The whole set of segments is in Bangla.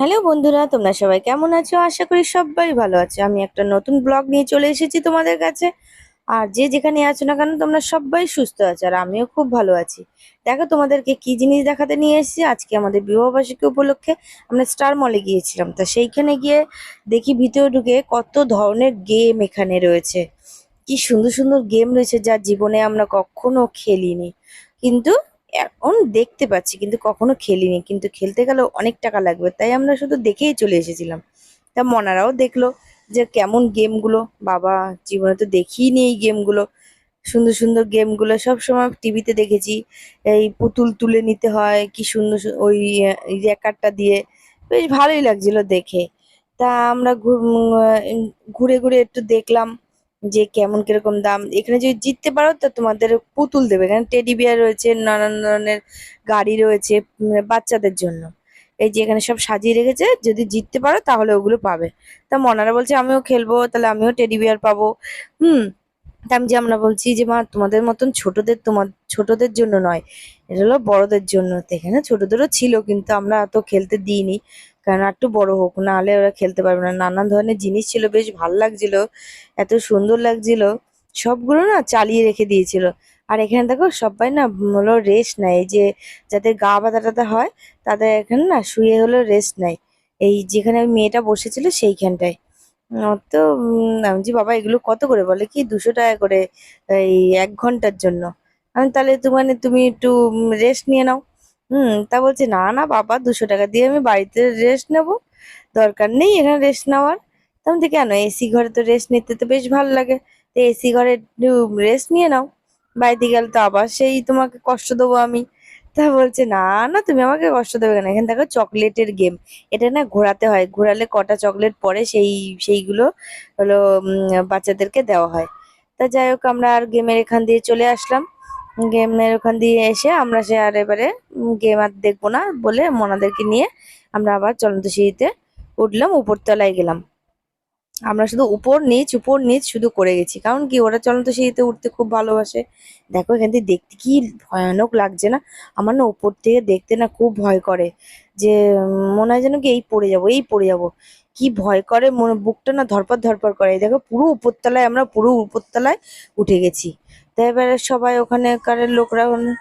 হ্যালো বন্ধুরা, তোমরা সবাই কেমন আছো? আশা করি সবাই ভালো আছো। আমি একটা নতুন ব্লগ নিয়ে চলে এসেছি তোমাদের কাছে। আর যে যেখানে আছো না কেন, তোমরা সবাই সুস্থ আছো আর আমিও খুব ভালো আছি। দেখো তোমাদেরকে কি জিনিস দেখাতে নিয়ে এসেছি। আজকে আমাদের বিবাহবার্ষিকী উপলক্ষে আমরা স্টার মলে গিয়েছিলাম। তা সেইখানে গিয়ে দেখি ভিতরে ঢুকে কত ধরনের গেম এখানে রয়েছে। কি সুন্দর সুন্দর গেম রয়েছে যা জীবনে আমরা কখনো খেলিনি। কিন্তু এখন দেখতে পাচ্ছি, কিন্তু কখনো খেলিনি। কিন্তু খেলতে গেলেও অনেক টাকা লাগবে। তাই আমরা শুধু দেখেই চলে এসেছিলাম। তা মনারাও দেখল যে কেমন গেমগুলো। বাবা জীবনে তো দেখিনি এই গেমগুলো। সুন্দর সুন্দর গেমগুলো সব সময় টিভিতে দেখেছি। এই পুতুল তুলে নিতে হয়, কি সুন্দর ওই র্যাকারটা দিয়ে। বেশ ভালোই লাগছিল দেখে। তা আমরা ঘুরে ঘুরে একটু দেখলাম। যে কেমন কীরকম দাম, এখানে যদি জিততে পারো তো তোমাদের পুতুল দেবে। এখানে টেডি বিয়ার রয়েছে, নানান ধরনের গাড়ি রয়েছে বাচ্চাদের জন্য। এই যে এখানে সব সাজিয়ে রেখেছে, যদি জিততে পারো তাহলে ওগুলো পাবে। তা মনারা বলছে, আমিও খেলব, তাহলে আমিও টেডি বিয়ার পাবো। হুম, তা আমি যে আমরা বলছি যে, মা, তোমাদের মতন ছোটদের তোমার, ছোটদের জন্য নয়, এটা হলো বড়দের জন্য। এখানে ছোটদেরও ছিল, কিন্তু আমরা অত খেলতে দিইনি। কারণ আর একটু বড় হোক না হলে ওরা খেলতে পারবে না। নানান ধরনের জিনিস ছিল, বেশ ভালো লাগছিল, এত সুন্দর লাগছিল। সবগুলো না চালিয়ে রেখে দিয়েছিল। আর এখানে দেখো, সবাই না হলো রেস্ট নেয়। যে যাদের গা ব্যথা টাথা হয়, তাদের এখানে না শুয়ে হলো রেস্ট নেয়। এই যেখানে মেয়েটা বসেছিল, সেইখানটায়। তো আমি যে, বাবা, এগুলো কত করে বলে কি? দুশো টাকা করে, এই এক ঘণ্টার জন্য? আমি তাহলে তো মানে তুমি একটু রেস্ট নিয়ে নাও। হুম তা বলছে না না বাবা দুশো টাকা দিয়ে আমি বাড়িতে রেস্ট নেব। দরকার নেই এখানে রেস্ট নেওয়ার। তা আমি বলছি, কেন? এসি ঘরে তো রেস্ট নিতে তো বেশ ভালো লাগে। তো এসি ঘরে রেস্ট নিয়ে নাও। বাড়িতে গেলে তো আবার সেই তোমাকে কষ্ট দেবো আমি। তা বলছে না না তুমি আমাকে কষ্ট দেবে কেন? এখানে দেখো চকলেটের গেম এটা না ঘোরাতে হয়। ঘোরালে কটা চকলেট পরে সেই সেইগুলো হলো বাচ্চাদেরকে দেওয়া হয়। তা যাই হোক আমরা আর গেমের এখান দিয়ে চলে আসলাম। গেমের ওখান দিয়ে এসে আমরা সে আর এবারে গেম আর দেখব না বলে মোনাদেরকে নিয়ে আমরা আবার চলন্ত সিঁড়িতে উঠলাম, উপরতলায় গেলাম। আমরা শুধু উপর নিচ উপর নিচ শুধু করে গেছি। কারণ কি, ওরা চলন্ত সিঁড়িতে উঠতে খুব ভালোবাসে। দেখো, এখান থেকে দেখতে কি ভয়ানক লাগছে না? আমার না উপর থেকে দেখতে না খুব ভয় করে। যে, মনে হয় যেন কি এই পড়ে যাব, এই পড়ে যাব। কি ভয় করে, মনে, বুকটা না ধরপড় ধরপড় করে। দেখো, পুরো উপরতলায়, আমরা পুরো উপরতলায় উঠে গেছি। এবারে সবাই ওখানেকার লোকরা ওখানে-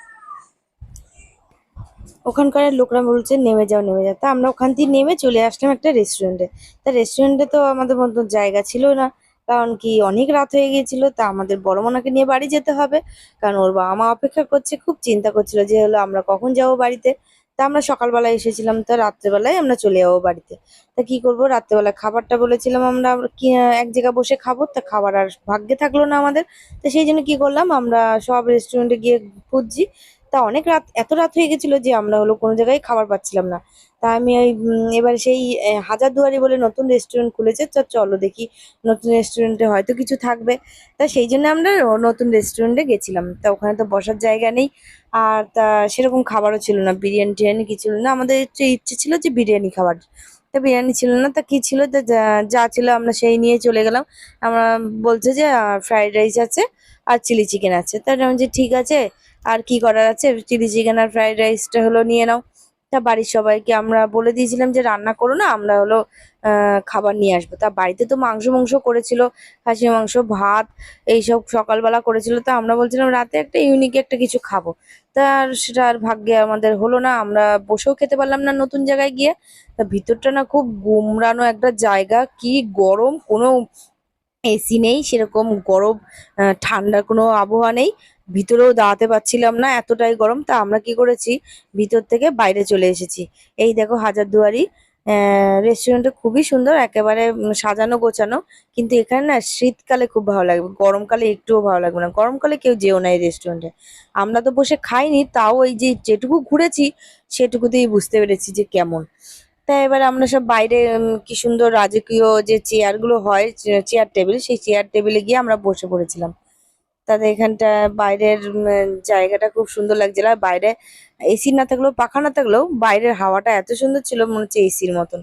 ওখানকার লোকরা বলছে, নেমে যাও নেমে যাও। তা আমরা ওখান থেকে নেমে চলে আসলাম একটা রেস্টুরেন্টে তা রেস্টুরেন্টে তো আমাদের মতো জায়গা ছিল না, কারণ কি অনেক রাত হয়ে গিয়েছিল, তা আমাদের বড় মোনাকে নিয়ে বাড়ি যেতে হবে। কারণ ওর বাবা মা অপেক্ষা করছে, খুব চিন্তা করছিল যে হলো আমরা কখন যাব বাড়িতে। তা আমরা সকালবেলায় এসেছিলাম তো, রাত্রেবেলায় আমরা চলে যাব বাড়িতে। তা কি করব? রাত্রেবেলায় খাবারটা বলেছিলাম আমরা আমরা কি, এক জায়গায় বসে খাব? তা খাবার আর ভাগ্যে থাকল না আমাদের। তো সেই জন্য কি করলাম, আমরা সব রেস্টুরেন্টে গিয়ে খুঁজছি। তা অনেক রাত, এত রাত হয়ে গেছিল যে আমরা হলো কোনো জায়গায় খাবার পাচ্ছিলাম না। তা আমি ওই এবার সেই হাজারদুয়ারি বলে নতুন রেস্টুরেন্ট খুলেছে। তো চলো দেখি নতুন রেস্টুরেন্টে হয়তো কিছু থাকবে। তা সেই জন্য আমরা নতুন রেস্টুরেন্টে গেছিলাম। তা ওখানে তো বসার জায়গা নেই। আর তা সেরকম খাবারও ছিল না, বিরিয়ানি টিরিয়ানি কিছু ছিল না। আমাদের ইচ্ছে ছিল যে বিরিয়ানি খাবার। তা বিরিয়ানি ছিল না, তা কি ছিল? তা যা ছিল আমরা সেই নিয়ে চলে গেলাম। আমরা বলছে যে ফ্রাইড রাইস আছে আর চিলি চিকেন আছে। তা আমি যে ঠিক আছে আর কি করার আছে? চিলি চিকেন আর ফ্রাইড রাইসটা হলো নিয়ে নাও। তা বাড়ির সবাইকে আমরা বলে দিয়েছিলাম যে, রান্না করো না, আমরা হলো খাবার নিয়ে আসব। তা বাড়িতে তো মাংস মাংস করেছিল খাসি মাংস, ভাত, এইসব সকালবেলা করেছিল। তা আমরা বলছিলাম, রাতে একটা ইউনিক একটা কিছু খাব। তা আর সেটা আর ভাগ্যে আমাদের হলো না, আমরা বসেও খেতে পারলাম না নতুন জায়গায় গিয়ে। তা ভিতরটা না খুব গুমরানো একটা জায়গা, কি গরম, কোনো এসি নেই, সেরকম গরম ঠান্ডার কোনো আবহাওয়া নেই। ভিতরেও দাঁড়াতে পারছিলাম না, এতটাই গরম। তা আমরা কি করেছি? ভিতর থেকে বাইরে চলে এসেছি। এই দেখো হাজারদুয়ারি রেস্টুরেন্টটা খুবই সুন্দর, একেবারে সাজানো গোছানো। কিন্তু এখানে না শীতকালে খুব ভালো লাগবে গরমকালে একটুও ভালো লাগবে না। গরমকালে কেউ যেও না এই রেস্টুরেন্টে আমরা তো বসে খাইনি, তাও এই যে যেটুকু ঘুরেছি, সেটুকুতেই বুঝতে পেরেছি যে কেমন। তাই এবার আমরা সব বাইরে কি সুন্দর রাজকীয় যে চেয়ারগুলো হয় চেয়ার টেবিল সেই চেয়ার টেবিলে গিয়ে আমরা বসে পড়েছিলাম। তাদের এখানটা বাইরের জায়গাটা খুব সুন্দর লাগছিল। আর বাইরে এসি না থাকলেও, পাখা না থাকলেও বাইরের হাওয়াটা এত সুন্দর ছিল, মনে হচ্ছে এসির মতন।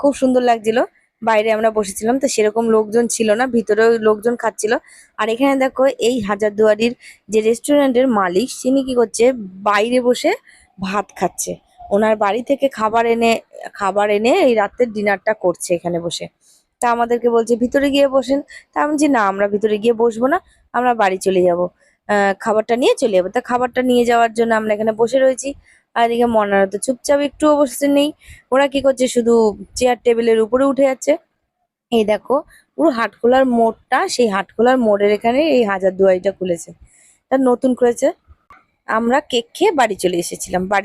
খুব সুন্দর লাগছিল। বাইরে আমরা বসেছিলাম, তো সেরকম লোকজন ছিল না, ভিতরেও লোকজন খাচ্ছিল। আর এখানে দেখো, এই হাজারদুয়ারির যে রেস্টুরেন্টের মালিক, তিনি কি করছে? বাইরে বসে ভাত খাচ্ছে। ওনার বাড়ি থেকে খাবার এনে খাবার এনে এই রাতের ডিনারটা করছে এখানে বসে। তা আমাদেরকে বলছে, ভিতরে গিয়ে বসেন। তা আমি যে না, আমরা ভিতরে গিয়ে বসবো না, আমরা বাড়ি চলে যাব। খাবারটা নিয়ে চলে যাব। তা খাবারটা নিয়ে যাওয়ার জন্য আমরা এখানে বসে রয়েছি। আর এদিকে মনারা তো চুপচাপ একটুও বসে নেই। ওরা কি করছে, শুধু চেয়ার টেবিলের উপরে উঠে যাচ্ছে। এই দেখো, পুরো হাটখোলার মোড়টা, সেই হাটখোলার মোড়ের এখানে এই হাজার দুয়ারিটা খুলেছে। তা নতুন করেছে। আমরা কেক খেয়ে বাড়ি চলে এসেছিলাম। বাড়ি